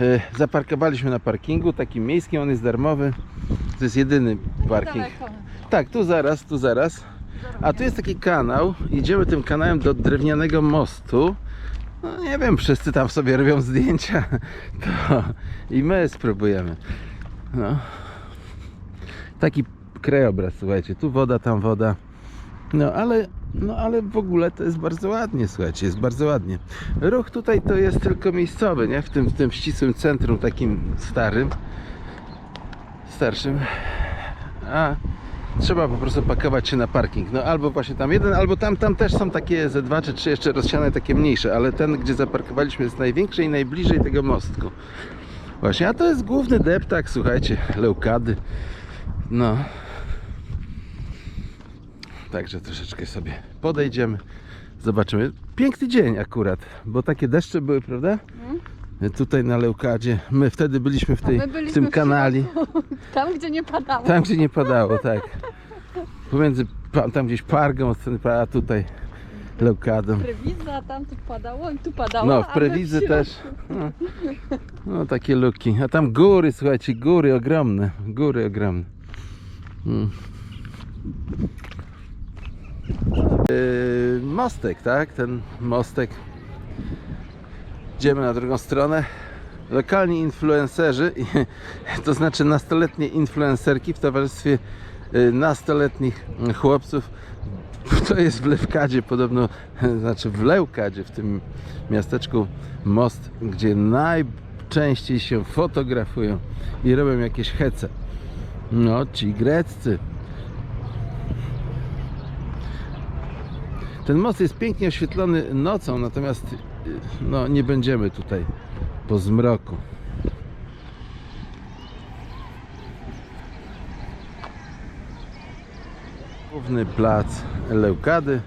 E, Zaparkowaliśmy na parkingu takim miejskim, on jest darmowy. To jest jedyny parking. Tak, tu zaraz, tu zaraz. A tu jest taki kanał. Idziemy tym kanałem do drewnianego mostu. No nie wiem, wszyscy tam sobie robią zdjęcia. To i my spróbujemy. No. Taki krajobraz, słuchajcie. Tu woda, tam woda. No ale, no ale w ogóle to jest bardzo ładnie, słuchajcie, jest bardzo ładnie. Ruch tutaj to jest tylko miejscowy, nie? W tym, w tym ścisłym centrum takim starym, starszym. A trzeba po prostu pakować się na parking. No albo właśnie tam jeden, albo tam, tam też są takie ze dwa czy trzy jeszcze rozsiane takie mniejsze, ale ten, gdzie zaparkowaliśmy jest największy i najbliżej tego mostku. Właśnie, a to jest główny deptak, słuchajcie, leukady. No. Także troszeczkę sobie podejdziemy, zobaczymy. Piękny dzień akurat, bo takie deszcze były, prawda? Tutaj na Leukadzie. My wtedy byliśmy w, tej, my w byliśmy tym w kanali. Tam, gdzie nie padało. Tam, gdzie nie padało, tak. Pomiędzy, tam gdzieś Pargą, od strony Pa- a tutaj Leukadą. Prewiza, tam tu padało i tu padało. No, w Prewizy też. No, no, takie luki. A tam góry, słuchajcie, góry ogromne. Góry ogromne. Mm. Yy, mostek, tak? Ten mostek. Idziemy na drugą stronę. Lokalni influencerzy, to znaczy nastoletnie influencerki w towarzystwie yy, nastoletnich chłopców. To jest w Lewkadzie podobno, znaczy w Leukadzie, w tym miasteczku most, gdzie najczęściej się fotografują i robią jakieś hece. No, ci greccy. Ten most jest pięknie oświetlony nocą, natomiast y, no, nie będziemy tutaj po zmroku. Główny plac Leukady.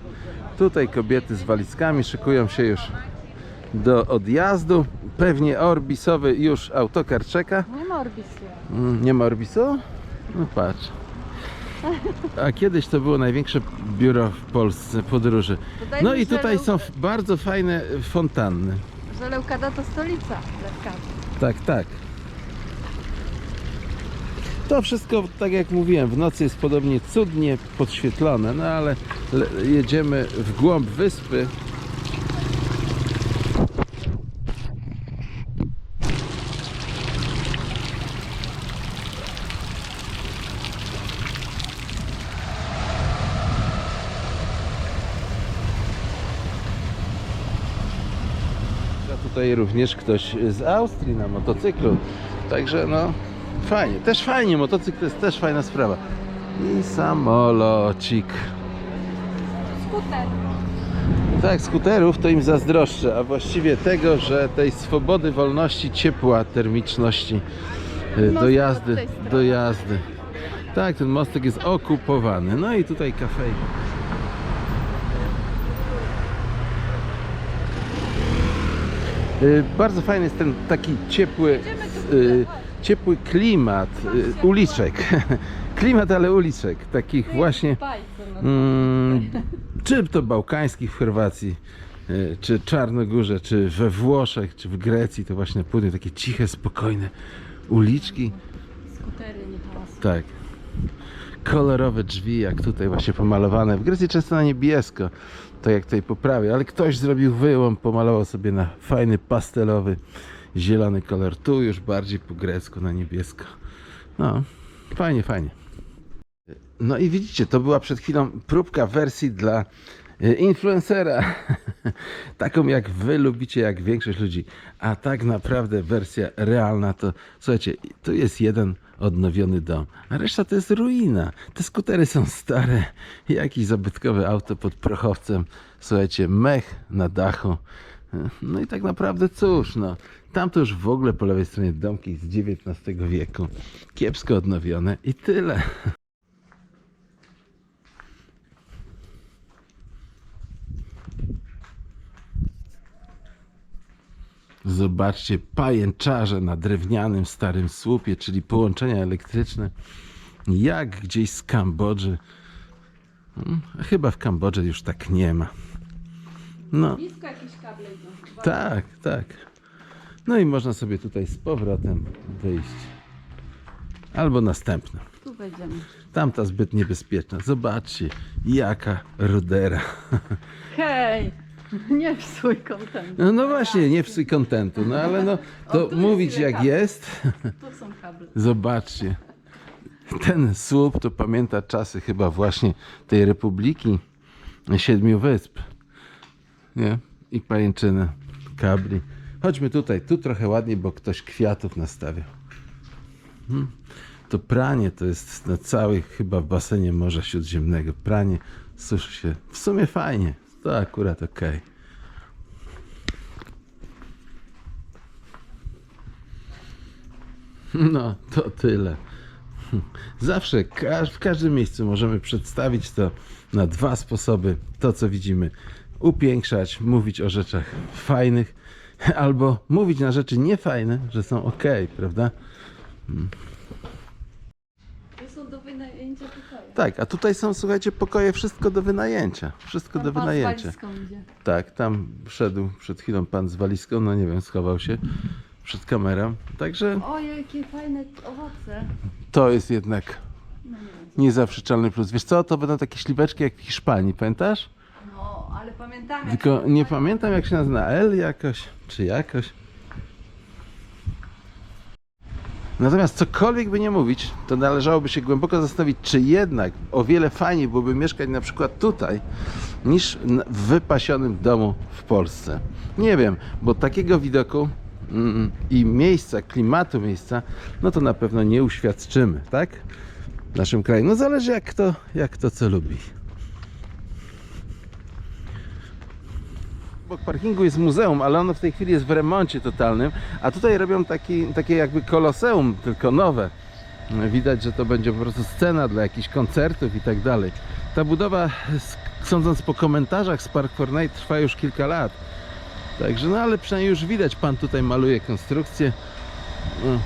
Tutaj kobiety z walizkami szykują się już do odjazdu. Pewnie orbisowy już autokar czeka. Nie ma orbisu. Mm, Nie ma Orbisu? No patrz. A kiedyś to było największe biuro w Polsce podróży. Wydaje No i tutaj są f- bardzo fajne fontanny. Że Leukada to stolica Lewkady. Tak, tak. To wszystko, tak jak mówiłem, w nocy jest podobnie cudnie podświetlone, no ale le- jedziemy w głąb wyspy. A tutaj również ktoś z Austrii na motocyklu. Także no fajnie, też fajnie, motocykl to jest też fajna sprawa. I samolocik. Skuter. Tak, skuterów to im zazdroszczę, a właściwie tego, że tej swobody, wolności, ciepła, termiczności y, do jazdy, do jazdy. Tak, ten mostek jest okupowany. No i tutaj kafej. Bardzo fajny jest ten taki ciepły, y, ciepły klimat y, uliczek. Klimat, ale uliczek, takich właśnie no. mm, czy to bałkańskich w Chorwacji, y, czy Czarnogórze, czy we Włoszech, czy w Grecji, to właśnie na południu takie ciche, spokojne uliczki. Skutery, nie hałas. Tak. Kolorowe drzwi, jak tutaj właśnie pomalowane. W Grecji często na niebiesko, tak jak tutaj poprawię, ale ktoś zrobił wyłom, pomalował sobie na fajny pastelowy, zielony kolor. Tu już bardziej po grecku, na niebiesko. No, fajnie, fajnie. No i widzicie, to była przed chwilą próbka wersji dla influencera. Taką jak wy lubicie, jak większość ludzi. A tak naprawdę wersja realna to, słuchajcie, tu jest jeden odnowiony dom, a reszta to jest ruina. Te skutery są stare, jakieś zabytkowe auto pod prochowcem, słuchajcie, mech na dachu. No i tak naprawdę cóż, no, tam to już w ogóle po lewej stronie domki z XIX wieku, kiepsko odnowione i tyle. Zobaczcie, pajęczarze na drewnianym starym słupie, czyli połączenia elektryczne, jak gdzieś z Kambodży. Hmm, Chyba w Kambodży już tak nie ma. No, Blisko jakieś kable idą. tak, tak. No i można sobie tutaj z powrotem wyjść. Albo następna. Tu będziemy. Tamta zbyt niebezpieczna. Zobaczcie, jaka rudera. Hej! Nie psuj kontentu. No, no właśnie, nie psuj kontentu, no ale no to O, tu jest mówić ile jak kabli. jest. Tu są kable. Zobaczcie. Ten słup to pamięta czasy chyba właśnie tej Republiki Siedmiu Wysp. Nie? I pajęczyny, kabli. Chodźmy tutaj, tu trochę ładniej, bo ktoś kwiatów nastawiał. Hmm. To pranie to jest na całej chyba w basenie Morza Śródziemnego. Pranie suszy się. W sumie fajnie. To akurat okej. No, to tyle. Zawsze, w każdym miejscu możemy przedstawić to na dwa sposoby. To, co widzimy, upiększać, mówić o rzeczach fajnych, albo mówić na rzeczy niefajne, że są ok, prawda? Tu są do wynajęcia. Tak, a tutaj są, słuchajcie, pokoje, wszystko do wynajęcia. Wszystko do Tam pan z wynajęcia. walizką idzie. Tak, tam wszedł przed chwilą pan z walizką, no nie wiem, schował się przed kamerą. Także O, jakie fajne owoce. to jest jednak No nie wiem. niezaprzeczalny plus. Wiesz co, to będą takie śliweczki jak w Hiszpanii, pamiętasz? No, ale pamiętamy. Tylko nie pamiętam jak się nazywa, L jakoś, czy jakoś. Natomiast cokolwiek by nie mówić, to należałoby się głęboko zastanowić, czy jednak o wiele fajniej byłoby mieszkać na przykład tutaj, niż w wypasionym domu w Polsce. Nie wiem, bo takiego widoku mm, i miejsca, klimatu miejsca, no to na pewno nie uświadczymy, tak? W naszym kraju. No zależy jak kto, jak kto co lubi. Obok parkingu jest muzeum, ale ono w tej chwili jest w remoncie totalnym, a tutaj robią taki, takie jakby koloseum, tylko nowe. Widać, że to będzie po prostu scena dla jakichś koncertów i tak dalej. Ta budowa, sądząc po komentarzach z Park Fortnite, trwa już kilka lat. Także, no ale przynajmniej już widać, pan tutaj maluje konstrukcję. No.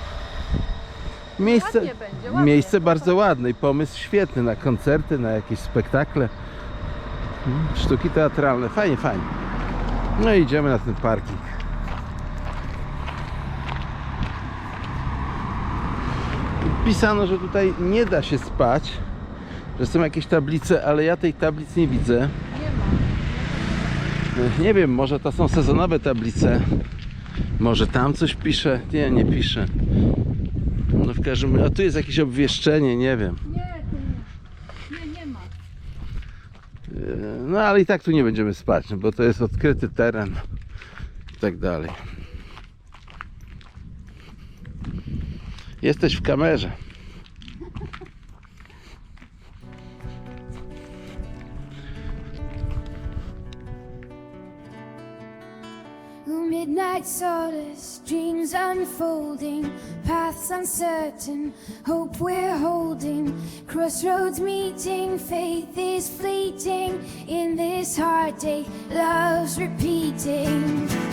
Miejsce, Ładnie będzie, ładnie. miejsce bardzo ładne i pomysł świetny na koncerty, na jakieś spektakle. Mm, Sztuki teatralne, fajnie, fajnie. No i idziemy na ten parking. Pisano, że tutaj nie da się spać, że są jakieś tablice, ale ja tej tablic nie widzę. Nie wiem, może to są sezonowe tablice. Może tam coś pisze. Nie, nie pisze. No w każdym razie, a tu jest jakieś obwieszczenie, nie wiem. Nie, tu nie. Nie, nie ma. No ale i tak tu nie będziemy spać, no, bo to jest odkryty teren i tak dalej. Jesteś w kamerze. Midnight solace, dreams unfolding, paths uncertain, hope we're holding, crossroads meeting, faith is fleeting. In this heartache, love's repeating.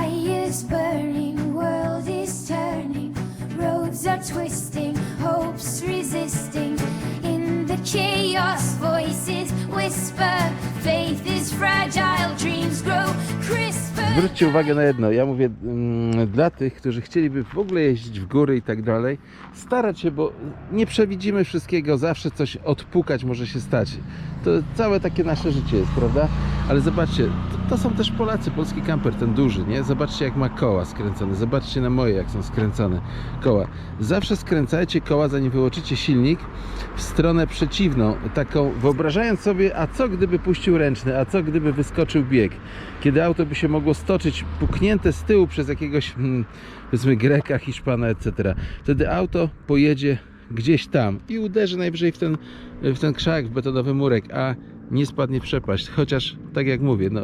Fire's. Zwróćcie uwagę na jedno, ja mówię mm, dla tych, którzy chcieliby w ogóle jeździć w góry i tak dalej, starać się, bo nie przewidzimy wszystkiego, zawsze coś odpukać może się stać. To całe takie nasze życie jest, prawda? Ale zobaczcie, to, są też Polacy, polski kamper, ten duży, nie? Zobaczcie jak ma koła skręcone, zobaczcie na moje jak są skręcone koła. Zawsze skręcajcie koła, zanim wyłączycie silnik w stronę przeciwną, taką wyobrażając sobie, a co gdyby puścił ręczny, a co gdyby wyskoczył bieg, kiedy auto by się mogło stoczyć puknięte z tyłu przez jakiegoś hmm, powiedzmy Greka, Hiszpana, etc. Wtedy auto pojedzie gdzieś tam i uderzy najwyżej w ten, w ten krzak, w betonowy murek, a nie spadnie w przepaść, chociaż tak jak mówię, no,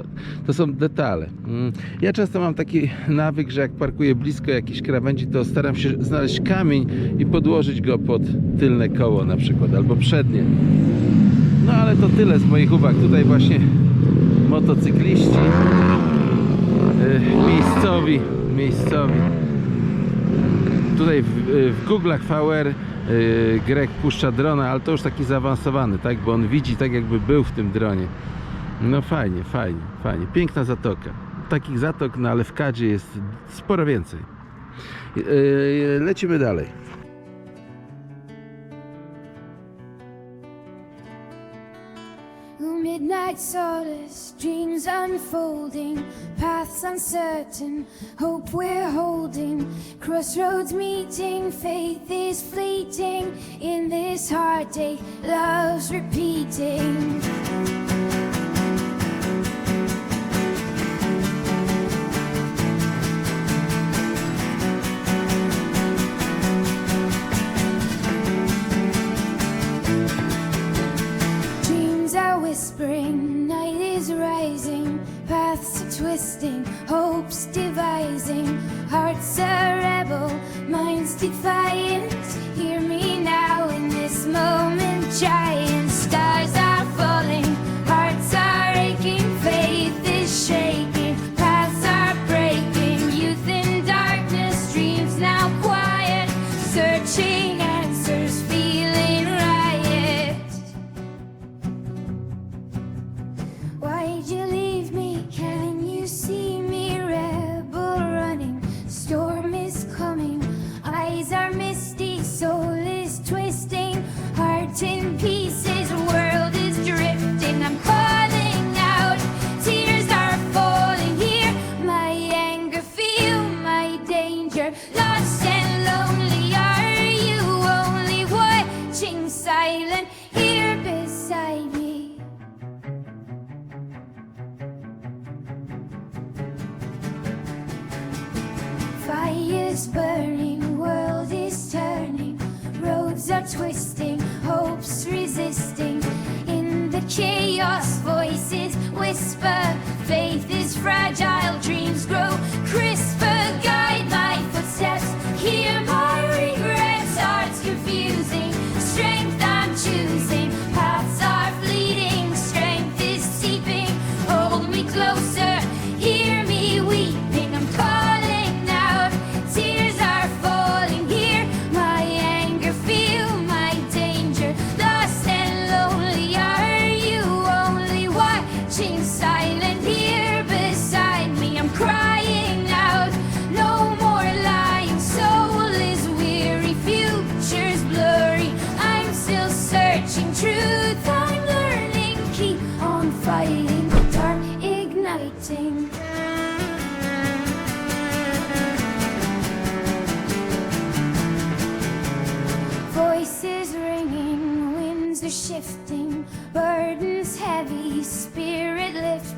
to są detale. Mm, Ja często mam taki nawyk, że jak parkuję blisko jakiejś krawędzi, to staram się znaleźć kamień i podłożyć go pod tylne koło na przykład, albo przednie. No ale to tyle z moich uwag. Tutaj właśnie motocykliści, y, miejscowi, miejscowi. Tutaj w, w Google'ach VR y, Greg puszcza drona, ale to już taki zaawansowany, tak? Bo on widzi tak jakby był w tym dronie. No fajnie, fajnie, fajnie. Piękna zatoka. Takich zatok na Lewkadzie jest sporo więcej. Y, Lecimy dalej. Midnight solace, dreams unfolding, paths uncertain, hope we're holding, crossroads meeting, faith is fleeting. In this heartache, love's repeating. Hopes devising, hearts are rebel, minds defiant. Hear me now in this moment, giant stars are falling, hearts are aching, faith is shaking, paths are breaking, youth in darkness, dreams now quiet, searching answers, feeling riot. Why'd you leave Fire's burning, world is turning, roads are twisting, hopes resisting. In the chaos, voices whisper, faith is fragile, dreams grow lifting, burdens heavy, spirit lift